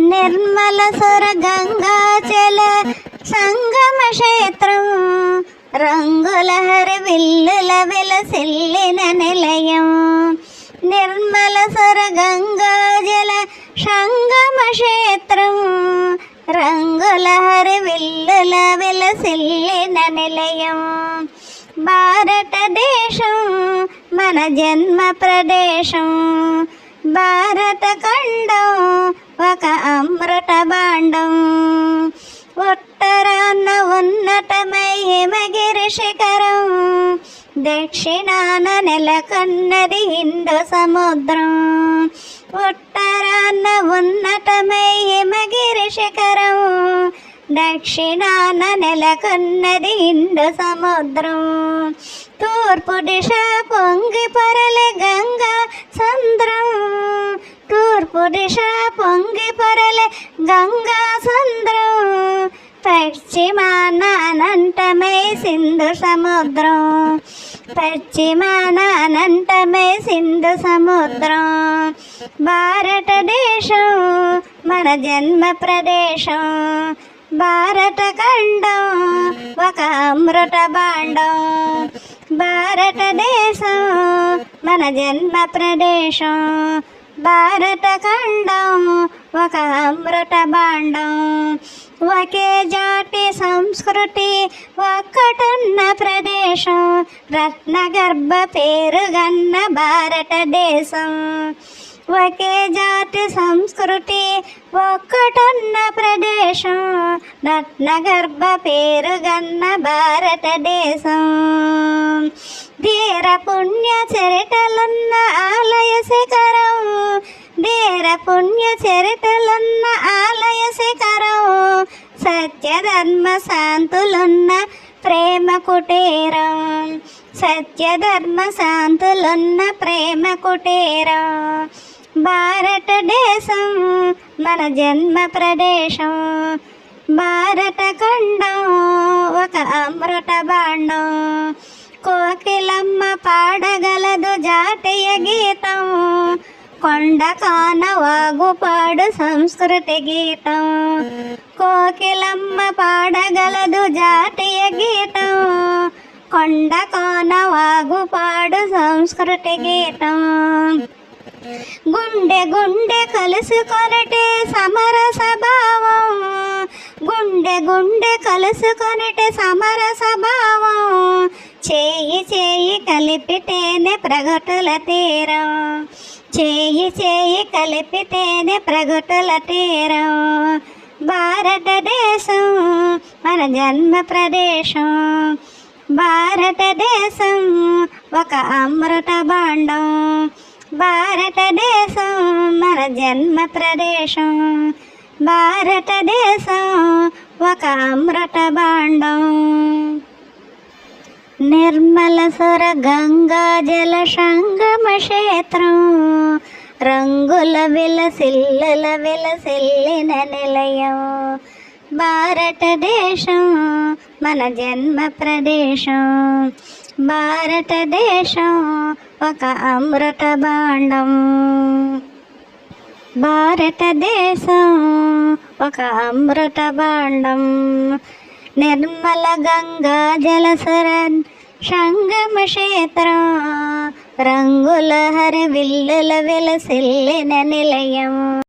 నిర్మల సుర గంగాచల సంగమ క్షేత్రం. రంగుల హరి విల్లుల విలసిల్లిన నిలయం. నిర్మల సుర గంగాజల సంగమ క్షేత్రం. రంగుల హరి విల్లుల విలసిల్లిన నిలయం. భారతదేశం మన జన్మ ప్రదేశం. భారత ఖండ భాండం ఉత్తరాన్న ఉన్నతమై హిమగిరి శిఖరం. దక్షిణాన నెలకొన్నది హిందూ సముద్రం. ఉత్తరాన్న ఉన్నతమై హిమగిరి శిఖరం. దక్షిణాన నెలకొన్నది హిందూ సముద్రం. తూర్పు దిశ పొంగి పొరలే గంగా సంద్రం తూర్పు దిశ పొంగి పొరలే గంగా సంద్రం పశ్చిమాన అనంతమై సింధు సముద్రం. పశ్చిమాన అనంతమై సింధు సముద్రం. భారతదేశం మన జన్మ ప్రదేశం. భారత ఖండం ఒక అమృత భాండం. భారతదేశం మన జన్మ ప్రదేశం. భారత ఖండం ఒక అమృత భాండం. ఒకే జాతి సంస్కృతి ఒక్కటున్న ప్రదేశం. రత్నగర్భ పేరుగన్న భారతదేశం. ఒకే జాతి సంస్కృతి ఒక్కటున్న ప్రదేశం. రత్నగర్భ పేరుగన్న భారతదేశం. ధీర పుణ్య చరిటలున్న ఆలయ శిఖర పుణ్య చరితలున్న ఆలయ శిఖరం సత్యధర్మ శాంతులున్న ప్రేమ కుటీరం. సత్యధర్మ శాంతులున్న ప్రేమ కుటీరం. భారతదేశం మన జన్మ ప్రదేశం. భారత ఖండం ఒక అమృత భాండం కోకిలమ్మ పాడగలదు జాతీయ గీతం. కొండ కాన వాగుపాడు సంస్కృతి గీతం. కోకిలమ్మ పాడగలదు జాతీయ గీతం. కొండ కాన వాగుపాడు సంస్కృతి గీతం. గుండె గుండె కలుసుకొనటే సమర స్వభావం. గుండె గుండె కలుసుకొనటే సమర స్వభావం. చేయి చేయి కలిపితేనే ప్రగతుల తీరం. చేయి చేయి కలిపితేనే ప్రగటుల తీరం. భారతదేశం మన జన్మ ప్రదేశం. భారతదేశం ఒక అమృత భాండం. భారతదేశం మన జన్మ ప్రదేశం. భారతదేశం ఒక అమృత భాండం. నిర్మల సుర గంగా జల సంగమ క్షేత్రం. రంగుల విలసిల్లుల విలసిల్లిన నిలయం. భారతదేశం మన జన్మ ప్రదేశం. భారతదేశం ఒక అమృత భాండం. భారతదేశం ఒక అమృత భాండం. నిర్మల గంగా జలసరన్ సంగమ క్షేత్రం రంగుల హరి విల్లల విలసిల్లిన నిలయం.